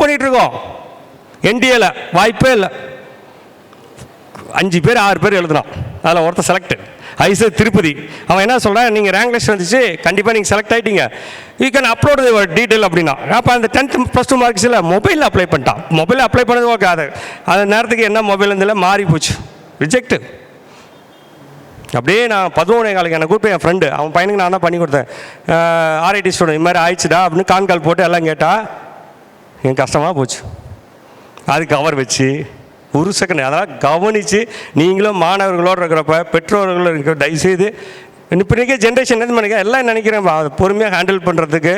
பண்ணிட்டு இருக்கோம். என்டிஏல வாய்ப்பே இல்லை. அஞ்சு பேர் ஆறு பேர் எழுதுனான் அதில் ஒருத்தர் செலக்ட் ஐசு திருப்பதி. அவன் என்ன சொல்கிறான் நீங்கள் ரேங்க் லிஸ்ட் வந்துச்சு கண்டிப்பாக நீங்கள் செலக்ட் ஆகிட்டீங்க யூ கேன் அப்லோட் டீட்டெயில் அப்படின்னா. அப்போ அந்த டென்த் ப்ளஸ் டூ மார்க்ஸில் மொபைலில் அப்ளை பண்ணிட்டான். மொபைலில் அப்ளை பண்ணது ஓகே அது அந்த நேரத்துக்கு என்ன மொபைல் இருந்தில்ல மாறி போச்சு. ரிஜெக்ட் அப்படியே நான் பதினொன்றே காலுக்கு என்னை கூப்பிட்டு என் ஃப்ரெண்டு அவன் பையனுக்கு நான் தான் பண்ணி கொடுத்தேன்? ஆர்ஐடி ஸ்டூடெண்ட் இது மாதிரி ஆயிடுச்சுடா அப்படின்னு கான்கால் போட்டு எல்லாம் கேட்டால் என் கஷ்டமாக போச்சு. அது கவர் வச்சு ஒரு செகண்ட் அதெல்லாம் கவனித்து நீங்களும் மாணவர்களோடு இருக்கிறப்ப பெற்றோர்கள் இருக்க தயவுசெய்து இப்போ இருக்க ஜென்ரேஷன் என்ன பண்ணுங்க எல்லாம் நினைக்கிறேன் பொறுமையாக ஹேண்டில் பண்ணுறதுக்கு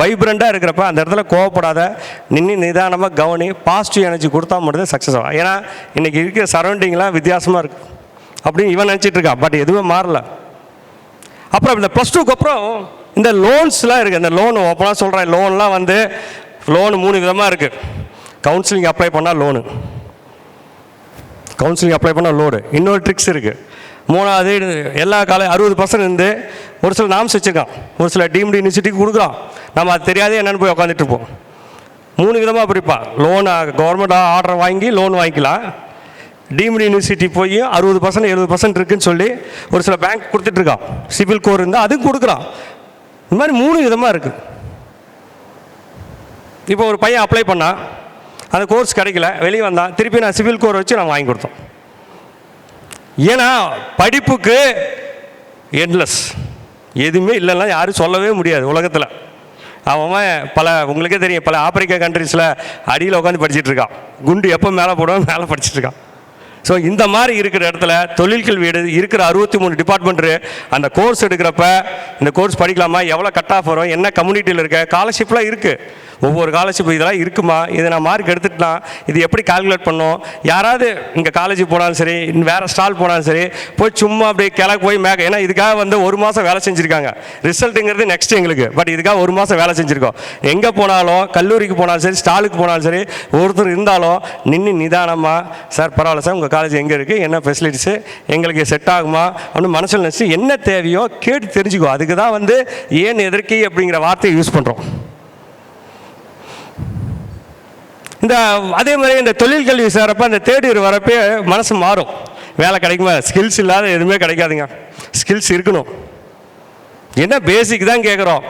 வைப்ரண்ட்டாக இருக்கிறப்ப அந்த இடத்துல கோவப்படாத நின்று நிதானமாக கவனி பாசிட்டிவ் எனர்ஜி கொடுத்தா மட்டும்தான் சக்ஸஸ் ஆகும். ஏன்னா இன்றைக்கி இருக்கிற சரௌண்டிங்லாம் வித்தியாசமாக இருக்குது அப்படின்னு இவன் நினச்சிட்டு இருக்கான். பட் எதுவுமே மாறல. அப்புறம் இந்த ப்ளஸ் டூக்கு அப்புறம் இந்த லோன்ஸ்லாம் இருக்குது இந்த லோன் ஓப்பனாக சொல்கிறேன் லோன்லாம் வந்து லோன் மூணு விதமாக இருக்குது கவுன்சிலிங் அப்ளை பண்ணால் லோனு கவுன்சிலிங் அப்ளை பண்ணால் லோடு இன்னொரு ட்ரிக்ஸ் இருக்குது மூணாவது எல்லா கால அறுபது பர்சன்ட் இருந்து ஒரு சில நாம்ஸ் வச்சுருக்கான். ஒரு சில டீம்டு யூனிவர்சிட்டிக்கு கொடுக்குறான். நம்ம அது தெரியாதே என்னென்னு போய் உட்காந்துட்டு இருப்போம். மூணு விதமாக பிரிப்பான் லோன் கவர்மெண்ட் ஆர்டர் வாங்கி லோன் வாங்கிக்கலாம். டீம்டு யூனிவர்சிட்டி போய் அறுபது பர்சன்ட் எழுபது பர்சன்ட் இருக்குன்னு சொல்லி ஒரு சில பேங்க் கொடுத்துட்ருக்கான் சிவில் கோர் இருந்தால் அதுவும் கொடுக்குறான். இந்த மாதிரி மூணு விதமாக இருக்குது இப்போ ஒரு பையன் அப்ளை பண்ணான் அந்த கோர்ஸ் கிடைக்கல வெளியே வந்தான் திருப்பி நான் சிவில் கோர் வச்சு நான் வாங்கி கொடுத்தோம். ஏன்னா படிப்புக்கு எண்ட்லெஸ் எதுவுமே இல்லைன்னா யாரும் சொல்லவே முடியாது உலகத்தில். அவன் பல உங்களுக்கே தெரியும் பல ஆப்பிரிக்கா கண்ட்ரீஸில் அடியில் உட்காந்து படிச்சுட்டு இருக்கான். குண்டு எப்போ மேலே போடுவோம் மேலே படிச்சுட்டு இருக்கான். ஸோ இந்த மாதிரி இருக்கிற இடத்துல தொழில் கல்வி எடு இருக்கிற அறுபத்தி மூணு டிபார்ட்மெண்ட்டு அந்த கோர்ஸ் எடுக்கிறப்ப இந்த கோர்ஸ் படிக்கலாமா? எவ்வளோ கட் ஆஃப் வரும்? என்ன கம்யூனிட்டியில் இருக்க? ஸ்காலர்ஷிப்லாம் இருக்குது ஒவ்வொரு ஸ்காலர்ஷிப் இதெல்லாம் இருக்குமா? இதை நான் மார்க் எடுத்துட்டா இது எப்படி கால்குலேட் பண்ணோம்? யாராவது இங்கே காலேஜ் போனாலும் சரி இன்னும் வேறு ஸ்டால் போனாலும் சரி போய் சும்மா அப்படியே கிழக்கு போய் மேக ஏன்னா இதுக்காக வந்து ஒரு மாதம் வேலை செஞ்சுருக்காங்க. ரிசல்ட்டுங்கிறது நெக்ஸ்ட் எங்களுக்கு. பட் இதுக்காக ஒரு மாதம் வேலை செஞ்சுருக்கோம். எங்கே போனாலும் கல்லூரிக்கு போனாலும் சரி ஸ்டாலுக்கு போனாலும் சரி ஒருத்தர் இருந்தாலும் நின்று நிதானமாக சார் பரவாயில்ல சார் உங்கள் காலேஜ் எங்கே இருக்குது என்ன ஃபெசிலிட்டிஸு எங்களுக்கு செட் ஆகுமா? அப்படின்னு மனசில் நினச்சி என்ன தேவையோ கேட்டு தெரிஞ்சுக்கோ. அதுக்கு தான் வந்து ஏன் எதற்கு அப்படிங்கிற வார்த்தையை யூஸ் பண்ணுறோம் இந்த அதே மாதிரி இந்த தொழில் கல்வி சேரப்ப அந்த தேர்ட் வரப்பே மனசு மாறும். வேலை கிடைக்குமா? ஸ்கில்ஸ் இல்லாத எதுவுமே கிடைக்காதுங்க. ஸ்கில்ஸ் இருக்கணும். என்ன பேசிக் தான் கேட்குறோம்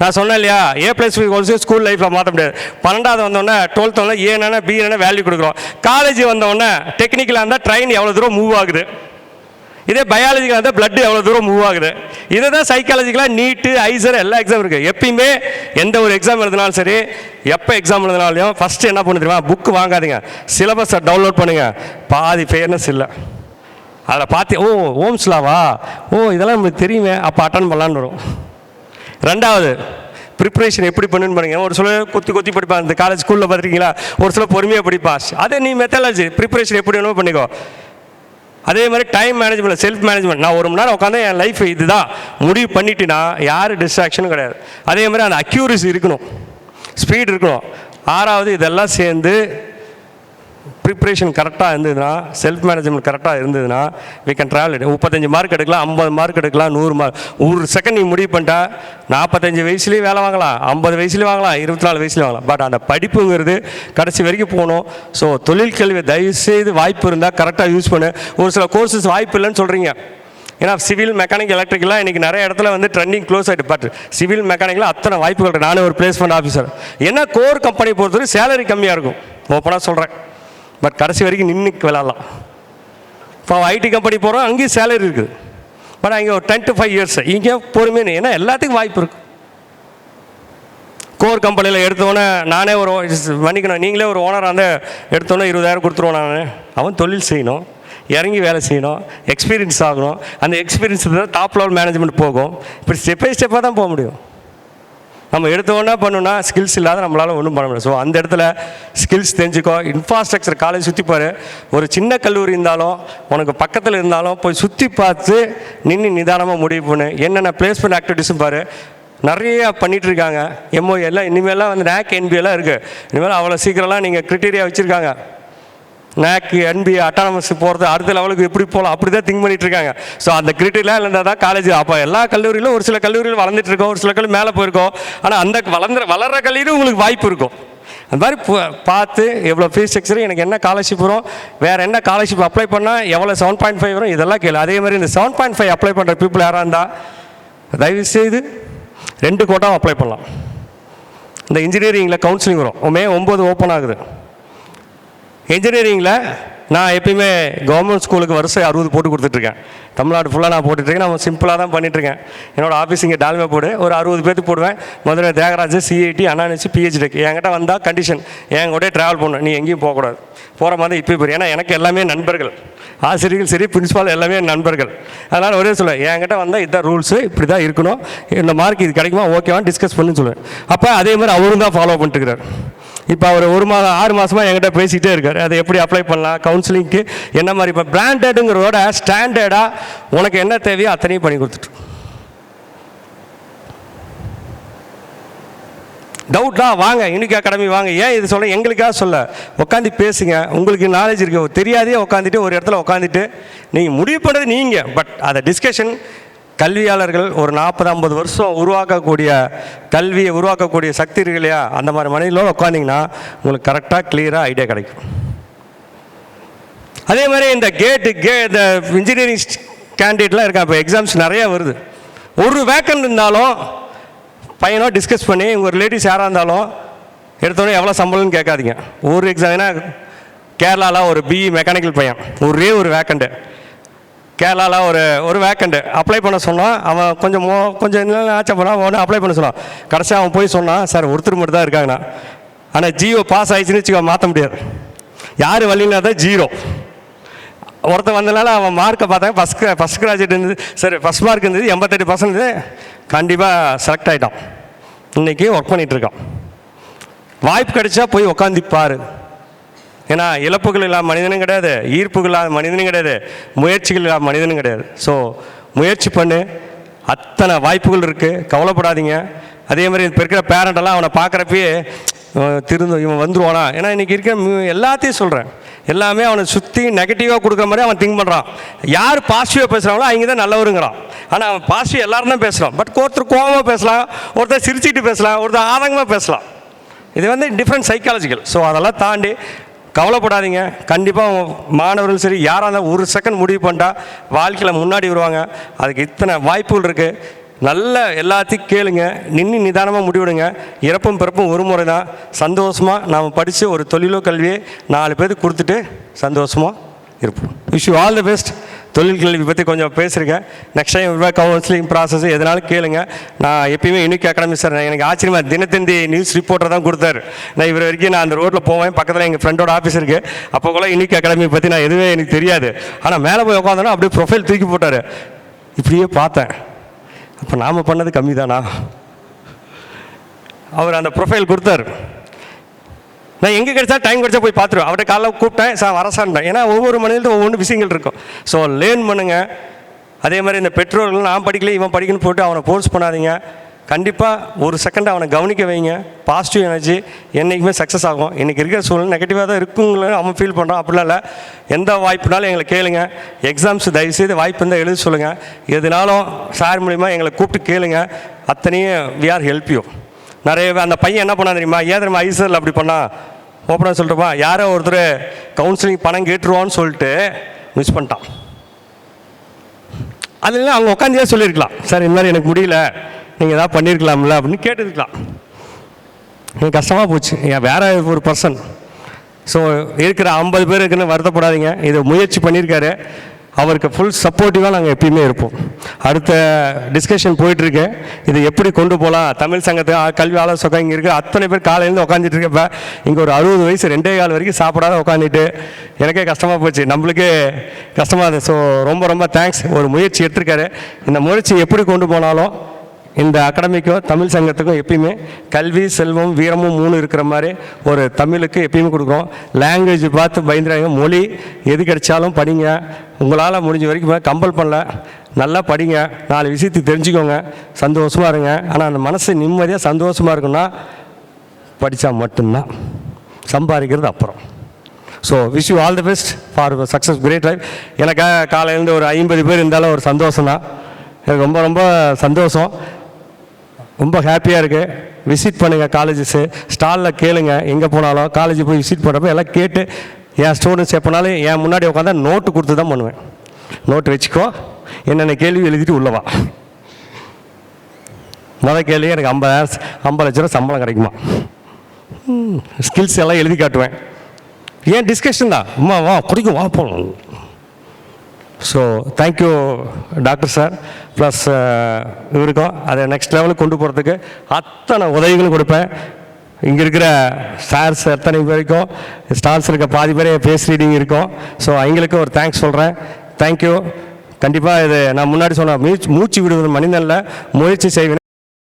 நான் சொன்னேன் இல்லையா ஏ ப்ளஸ் ஹோல்ஸு ஸ்கூல் லைஃப்பில் மாற்ற முடியாது. பன்னெண்டாவது வந்தோடனே டுவெல்த் வந்தால் ஏன்னா பி என்ன வேல்யூ கொடுக்குறோம். காலேஜ் வந்தோடனே டெக்னிக்கலாக இருந்தால் ட்ரெயின் எவ்வளோ தூரம் மூவ் ஆகுது? இதே பயாலஜிக்கலாக இருந்தால் பிளட் எவ்வளோ தூரம் மூவ் ஆகுது? இதை தான் சைக்காலஜிக்கலாக நீட்டு ஐசர் எல்லா எக்ஸாம் இருக்குது எப்பயுமே எந்த ஒரு எக்ஸாம் எழுதினாலும் சரி எப்போ எக்ஸாம் எழுதினாலும் ஃபஸ்ட்டு என்ன பண்ண தெரியுமா? புக்கு வாங்காதீங்க. சிலபஸை டவுன்லோட் பண்ணுங்கள் பாதி ஃபேர்னஸ் இல்லை. அதில் பார்த்து ஓ ஓம்ஸ்லாவா? ஓ இதெல்லாம் நம்மளுக்கு தெரியுமே. அப்போ அட்டன் பண்ணலான்னு வரும். ரெண்டாவது ப்ரிப்பரேஷன் எப்படி பண்ணுன்னு பாருங்க. ஒரு சில கொத்தி கொத்தி படிப்பான் இந்த காலேஜ் ஸ்கூலில் பார்த்துருக்கீங்களா ஒரு சில பொறுமையாக படிப்பான் அதே நீ மெத்தாலஜி ப்ரிப்பரேஷன் எப்படி வேணுமோ பண்ணிக்கோ. அதே மாதிரி டைம் மேனேஜ்மெண்ட் செல்ஃப் மேனேஜ்மெண்ட் நான் ஒரு மணி நேரம் உட்காந்து என் லைஃப் இதுதான். முடிவு பண்ணிட்டுனா யார் டிஸ்ட்ராக்ஷனும் கிடையாது. அதே மாதிரி அந்த அக்யூரிசி இருக்கணும். ஸ்பீட் இருக்கணும். ஆறாவது இதெல்லாம் சேர்ந்து ப்ரிப்ரேஷன் கரெக்டாக இருந்ததுன்னா செல்ஃப் மேனேஜ்மெண்ட் கரெக்டாக இருந்ததுன்னா வி கேன் ட்ராவல் முப்பத்தஞ்சு மார்க் எடுக்கலாம் ஐம்பது மார்க் எடுக்கலாம் நூறு மார்க் ஒரு செகண்ட் நீ முடிவு பண்ணிட்டா நாற்பத்தஞ்சு வயசுலேயும் வேலை வாங்கலாம் ஐம்பது வயசுலேயும் வாங்கலாம் இருபத்தி நாலு வயசுலேயும் வாங்கலாம். பட் அந்த படிப்புங்கிறது கடைசி வரைக்கும் போகணும். ஸோ தொழில் கல்வி தயவுசெய்து வாய்ப்பு இருந்தால் கரெக்டாக யூஸ் பண்ணு. ஒரு சில கோர்சஸ் வாய்ப்பு இல்லைன்னு சொல்கிறீங்க ஏன்னா சிவில் மெக்கானிக் எலக்ட்ரிக்கெலாம் இன்றைக்கி நிறைய இடத்துல வந்து ட்ரெண்டிங் க்ளோஸ் ஆகிட்டு பட் சிவில் மெக்கானிக்கில் அத்தனை வாய்ப்புகள் நானும் நானே ஒரு பிளேஸ்மெண்ட் ஆஃபீஸர் ஏன்னா கோர் கம்பெனி பொறுத்தவரை சேலரி கம்மியாக இருக்கும். ஓப்பனாக சொல்கிறேன் பட் கடைசி வரைக்கும் நின்று விளாட்லாம். இப்போ ஐடி கம்பெனி போகிறோம் அங்கேயும் சேலரி இருக்குது. பட் அங்கே ஒரு டென் டு ஃபைவ் இயர்ஸ் இங்கே பொறுமையாக ஏன்னா எல்லாத்துக்கும் வாய்ப்பு இருக்குது கோர் கம்பெனியில் எடுத்தோன்னே நானே ஒரு மன்னிக்கணும் நீங்களே ஒரு ஓனராக இருந்தால் எடுத்தோன்னே இருபதாயிரம் கொடுத்துருவோம் நான். அவன் தொழில் செய்யணும் இறங்கி வேலை செய்யணும் எக்ஸ்பீரியன்ஸ் ஆகணும். அந்த எக்ஸ்பீரியன்ஸ் தான் டாப் லெவல் மேனேஜ்மெண்ட் போகும். இப்படி ஸ்டெப் பை ஸ்டெப்பாக தான் போக முடியும். நம்ம எடுத்தோன்னா பண்ணுனா ஸ்கில்ஸ் இல்லாத நம்மளால் ஒன்றும் பண்ண முடியாது. ஸோ அந்த இடத்துல ஸ்கில்ஸ் தெரிஞ்சுக்கோ. இன்ஃப்ராஸ்ட்ரக்சர் காலேஜ் சுற்றி ஒரு சின்ன கல்லூரி இருந்தாலும் உனக்கு பக்கத்தில் இருந்தாலும் போய் சுற்றி பார்த்து நின்று நிதானமாக முடிவு பண்ணு. என்னென்ன பிளேஸ்மெண்ட் ஆக்டிவிட்டிஸும் பாரு. நிறைய பண்ணிகிட்டு இருக்காங்க. எம்ஓ எல்லாம் இனிமேலாம் வந்து நேக் என்பிஎல்லாம் இருக்குது இனிமேல் அவ்வளோ சீக்கிரம்லாம் நீங்கள் க்ரிட்டீரியா வச்சுருக்காங்க. நேக்கு என்பி அட்டானமஸ் போகிறது அடுத்த லெவலுக்கு எப்படி போகலாம் அப்படி தான் திங்க் பண்ணிட்டு இருக்காங்க. ஸோ அந்த கிரிட்டிலாம் இருந்தால் தான் காலேஜ் அப்போ எல்லா கல்லூரியிலும் ஒரு சில கல்லூரியில் வளர்ந்துட்டு இருக்கோம் ஒரு சில கல்லூரி மேலே போயிருக்கோம். ஆனால் அந்த வளர்ந்து வளர்கிற கல்லூரி உங்களுக்கு வாய்ப்பு இருக்கும். அந்த மாதிரி பார்த்து எவ்வளோ ஃபீஸ் ஸ்ட்ரக்சர் எனக்கு என்ன ஸ்காலர்ஷிப் வரும்? வேறு என்ன ஸ்காலர்ஷிப் அப்ளை பண்ணால் எவ்வளோ செவன் பாயிண்ட் ஃபைவ் வரும்? இதெல்லாம் கேளு. அதே மாதிரி இந்த செவன் பாயிண்ட் ஃபைவ் அப்ளை பண்ணுற பீப்புள் யாராக இருந்தால் தயவு செய்து ரெண்டு கோட்டாவும் அப்ளை பண்ணலாம். இந்த இன்ஜினியரிங்கில் கவுன்சிலிங் வரும். மே ஒம்பது ஓப்பன் ஆகுது. இன்ஜினியரிங்கில் நான் எப்பயுமே கவர்மெண்ட் ஸ்கூலுக்கு வருஷம் அறுபது போட்டு கொடுத்துட்ருக்கேன். தமிழ்நாடு ஃபுல்லாக நான் போட்டுட்ருக்கேன். நான் சிம்பிளாக தான் பண்ணிட்டுருக்கேன் என்னோட ஆஃபீஸ் இங்கே டால்மே போடு. ஒரு அறுபது பேர்த்துக்கு போடுவேன். மதுரை தியாகராஜ் சிஐடி அண்ணாநிச்சு பிஹெச்டி என்கிட்ட வந்தால் கண்டிஷன் என் கூட ட்ராவல் பண்ணணும். நீ எங்கேயும் போகக்கூடாது. போகிற மாதிரி இப்போ போய் ஏன்னா எனக்கு எல்லாமே நண்பர்கள். ஆசிரியர்கள் சரி பிரின்ஸ்பால் எல்லாமே நண்பர்கள். அதனால் ஒரே சொல்லுவேன் என்கிட்ட வந்தால் இதுதான் ரூல்ஸு இப்படி தான் இருக்கணும். இந்த மார்க் இது கிடைக்குமா ஓகேவான்னு டிஸ்கஸ் பண்ணுன்னு சொல்லுவேன். அப்போ அதே மாதிரி அவரும் தான் ஃபாலோ பண்ணிட்டுருக்கிறார் இப்போ அவர் ஒரு மாதம் ஆறு மாதமாக என்கிட்ட பேசிகிட்டே இருக்கார். அதை எப்படி அப்ளை பண்ணலாம்? கவுன்சிலிங்க்கு என்ன மாதிரி இப்போ பிராண்டடுங்கிறதோட ஸ்டாண்டர்டாக உனக்கு என்ன தேவையோ அத்தனையும் பண்ணி கொடுத்துட்டு. டவுட்லாம் வாங்க யூனிக் அகாடமி வாங்க. ஏன் இது சொல்ல எங்களுக்காக சொல்ல. உட்காந்து பேசுங்க. உங்களுக்கு நாலேஜ் இருக்கு. தெரியாதே உட்காந்துட்டு ஒரு இடத்துல உட்காந்துட்டு நீங்கள் முடிவு பண்ணது நீங்கள் பட் அதை டிஸ்கஷன் கல்வியாளர்கள் ஒரு நாற்பது ஐம்பது வருஷம் உருவாக்கக்கூடிய கல்வியை உருவாக்கக்கூடிய சக்தி இருக்கு இல்லையா? அந்த மாதிரி மனிதர்களோடு உட்காந்திங்கன்னா உங்களுக்கு கரெக்டாக கிளியராக ஐடியா கிடைக்கும். அதே மாதிரி இந்த கேட்டு கே இந்த இன்ஜினியரிங் கேண்டிடேட்லாம் இருக்கான் இப்போ எக்ஸாம்ஸ் நிறையா வருது. ஒரு வேக்கன் இருந்தாலும் பையனோ டிஸ்கஸ் பண்ணி உங்கள் ரிலேட்டிவ்ஸ் யாராக இருந்தாலும் எடுத்தோடனே எவ்வளோ சம்பளம்னு கேட்காதீங்க. ஒரு எக்ஸாம் ஏன்னா கேரளாவில் ஒரு பிஇ மெக்கானிக்கல் பையன். ஒரே ஒரு வேக்கண்ட்டு கேரளாவில் ஒரு ஒரு வேக்கண்ட்டு அப்ளை பண்ண சொன்னான் அவன் கொஞ்சம் மோ கொஞ்சம் என்ன ஆச்சா போனால் அப்ளை பண்ண சொன்னான் கடைசியாக அவன் போய் சொன்னான் சார் ஒருத்தர் மட்டும் தான் இருக்காங்கண்ணா. ஆனால் ஜியோ பாஸ் ஆயிடுச்சுன்னு வச்சுக்கோ மாற்ற முடியாது. யார் வழினா தான் ஜீரோ ஒருத்தன் வந்தனால அவன் மார்க்கை பார்த்தா ஃபஸ்ட் ஃபஸ்ட் கிராஜுவேட் இருந்தது. சரி ஃபஸ்ட் மார்க் இருந்தது எண்பத்தெட்டு பர்சன்ட் கண்டிப்பாக செலக்ட் ஆகிட்டான் இன்றைக்கி ஒர்க் பண்ணிகிட்ருக்கான் வாய்ப்பு கிடைச்சா போய் உக்காந்து பாரு. ஏன்னா இழப்புகள் இல்லாத மனிதனும் கிடையாது ஈர்ப்புகள் இல்லாத மனிதனும் கிடையாது முயற்சிகள் இல்லாத மனிதனும் கிடையாது. ஸோ முயற்சி பண்ணு அத்தனை வாய்ப்புகள் இருக்குது கவலைப்படாதீங்க. அதே மாதிரி இப்போ இருக்கிற பேரண்டெல்லாம் அவனை பார்க்குறப்பயே திருந்து இவன் வந்துருவானா? ஏன்னா இன்றைக்கி இருக்கிற மு- எல்லாத்தையும் சொல்கிறேன் எல்லாமே அவனை சுற்றி நெகட்டிவாக கொடுக்குற மாதிரி அவன் திங்க் பண்ணுறான் யார் பாசிட்டிவாக பேசுகிறாங்களோ அவங்க தான் நல்லவருங்கிறான். ஆனால் அவன் பாசிட்டிவ் எல்லாரும் தான் பேசுகிறான் பட் ஒருத்தர் கோவமாக பேசலாம் ஒருத்தர் சிரிச்சிட்டு பேசலாம் ஒருத்தர் ஆதங்கமாக பேசலாம். இது வந்து டிஃப்ரெண்ட் சைக்காலஜிக்கல் ஸோ அதெல்லாம் தாண்டி கவலைப்படாதீங்க. கண்டிப்பாக மாணவர்கள் சரி யாராக இருந்தால் ஒரு செகண்ட் முடிவு பண்ணிட்டா வாழ்க்கையில் முன்னாடி வருவாங்க. அதுக்கு இத்தனை வாய்ப்புகள் இருக்குது நல்ல எல்லாத்தையும் கேளுங்க. நின்று நிதானமாக முடிவிடுங்க. இறப்பும் பிறப்பும் ஒரு முறை தான். சந்தோஷமாக நாம் படித்து ஒரு தொழிலோ கல்வியை நாலு பேருக்கு கொடுத்துட்டு சந்தோஷமாக இருப்போம். Wish you all the best தொழில் கல்வி பற்றி கொஞ்சம் பேசியிருக்கேன் நெக்ஸ்ட் டைம் கவுன்சிலிங் ப்ராசஸ் எதனாலும் கேளுங்க. நான் எப்பயுமே யூனிக் அகாடமி சார் எனக்கு ஆச்சரியமா தினத்தந்தி நியூஸ் ரிப்போர்ட்டர் தான் கொடுத்தாரு. நான் இவர் வரைக்கும் நான் அந்த ரோட்டில் போவேன். பக்கத்தில் எங்கள் ஃப்ரெண்டோட ஆஃபீஸ் இருக்குது அப்போ கூட யூனிக் அகாடமி பற்றி நான் எதுவுமே எனக்கு தெரியாது. ஆனால் மேலே போய் உட்காந்தோன்னா அப்படியே ப்ரொஃபைல் தூக்கி போட்டார். இப்படியே பார்த்தேன். அப்போ நாம் பண்ணது கம்மி தானா அவர் அந்த ப்ரொஃபைல் கொடுத்தாரு. நான் எங்கே கிடைச்சா டைம் கிடைச்சா போய் பார்த்துருவேன். அவர்கிட்ட காலைல கூப்பிட்டேன் சார் வர ஏன்னா ஒவ்வொரு மனிதனுக்கும் ஒவ்வொன்று விஷயங்கள் இருக்கும். ஸோ லேர்ன் பண்ணுங்கள் அதே மாதிரி இந்த பெற்றோர்கள் நான் படிக்கல இவன் படிக்கணும்னு போட்டு அவனை ஃபோர்ஸ் பண்ணாதீங்க. கண்டிப்பாக ஒரு செகண்ட் அவனை கவனிக்க வைங்க. பாசிட்டிவ் எனர்ஜி என்றைக்குமே சக்ஸஸ் ஆகும். இன்றைக்கி இருக்கிற சூழ்நிலை நெகட்டிவாக தான் இருக்குங்களே அவன் ஃபீல் பண்ணுறான் அப்படிலாம் இல்லை. எந்த வாய்ப்புனாலும் எங்களை கேளுங்க. எக்ஸாம்ஸ் தயவுசெய்து வாய்ப்பு இருந்தால் எழுத சொல்லுங்கள் எதுனாலும் சார் மூலிமா எங்களை கூப்பிட்டு கேளுங்க. அத்தனையும் வி ஆர் ஹெல்ப் யூ நிறைய அந்த பையன் என்ன பண்ணா தெரியுமா? ஏன் தெரியுமா ஐசரில் அப்படி பண்ணா? ஓப்பனாக சொல்லிட்டுப்பா யாரோ ஒருத்தர் கவுன்சிலிங் பணம் கேட்டுருவான்னு சொல்லிட்டு மிஸ் பண்ணிட்டான். அதில் அவங்க உட்காந்தே சொல்லியிருக்கலாம். சார் இந்த மாதிரி எனக்கு முடியல. நீங்கள் ஏதாவது பண்ணியிருக்கலாம்ல அப்படின்னு கேட்டுருக்கலாம். எனக்கு கஷ்டமாக போச்சு. ஏன் வேற ஒரு பர்சன் ஸோ இருக்கிற ஐம்பது பேர் வருத்தப்படாதீங்க. இதை முயற்சி பண்ணியிருக்காரு. அவருக்கு ஃபுல் சப்போர்ட்டிவாக நாங்கள் எப்பயுமே இருப்போம். அடுத்த டிஸ்கஷன் போயிட்டுருக்கு இது எப்படி கொண்டு போகலாம் தமிழ் சங்கத்தை கல்வி ஆலோசகம் இங்கே இருக்குது அத்தனை பேர் காலையிலேருந்து உட்காந்துட்டு இருக்கப்ப இங்கே ஒரு அறுபது வயசு ரெண்டே கால் வரைக்கும் சாப்பிடாத உட்காந்துட்டு எனக்கே கஷ்டமாக போச்சு. நம்மளுக்கே கஷ்டமாக இருந்தது. ஸோ ரொம்ப ரொம்ப தேங்க்ஸ் ஒரு முயற்சி எடுத்திருக்காரு. இந்த முயற்சி எப்படி கொண்டு போனாலும் இந்த அகாடமிக்கும் தமிழ் சங்கத்துக்கும் எப்பயுமே கல்வி செல்வம் வீரமும் மூணு இருக்கிற மாதிரி ஒரு தமிழுக்கு எப்பயுமே கொடுக்குறோம். லாங்குவேஜ் பார்த்து பயந்துறாங்க. மொழி எது கிடைச்சாலும் படிங்க. உங்களால் முடிஞ்ச வரைக்கும் கம்பல் பண்ணல. நல்லா படிங்க. நாலு விஷயத்தை தெரிஞ்சுக்கோங்க. சந்தோஷமாக இருங்க. ஆனால் அந்த மனசு நிம்மதியாக சந்தோஷமாக இருக்குன்னா படித்தா மட்டும்தான். சம்பாதிக்கிறது அப்புறம். So wish you all the best for success great life எனக்காக காலையிலேருந்து ஒரு ஐம்பது பேர் இருந்தாலும் ஒரு சந்தோஷம் தான் எனக்கு ரொம்ப ரொம்ப சந்தோஷம். ரொம்ப ஹாப்பியாக இருக்குது விசிட் பண்ணுங்கள் காலேஜஸ்ஸு ஸ்டாலில் கேளுங்க எங்கே போனாலும் காலேஜ் போய் விசிட் பண்ணுறப்ப எல்லாம் கேட்டு என் ஸ்டூடெண்ட்ஸ் எப்போனாலும் என் முன்னாடி உட்காந்தா நோட்டு கொடுத்து தான் பண்ணுவேன். நோட்டு வச்சுக்கோ. என்னென்ன கேள்வி எழுதிட்டு உள்ளவா மொதல் கேள்வி எனக்கு ஐம்பதாயிரம் ஐம்பது லட்ச ரூபா சம்பளம் கிடைக்குமா? ஸ்கில்ஸ் எல்லாம் எழுதி காட்டுவேன். ஏன் டிஸ்கஷன் தான்? அம்மா வா குடிக்கும் வா போகணும் so thank you doctor sir plus இவருக்கும் அதை நெக்ஸ்ட் லெவலுக்கு கொண்டு போகிறதுக்கு அத்தனை உதவிகளும் கொடுப்பேன். இங்கே இருக்கிற ஸ்டார்ஸ் அத்தனை பேருக்கும் ஸ்டார்ஸ் இருக்க பாதி பேரே ஃபேஸ் ரீடிங் இருக்கும். ஸோ அவங்களுக்கு ஒரு தேங்க்ஸ் சொல்கிறேன் தேங்க்யூ கண்டிப்பாக இது நான் முன்னாடி சொன்ன மூச்சு மூச்சு விடுவது மனிதனில் முயற்சி செய்வேன்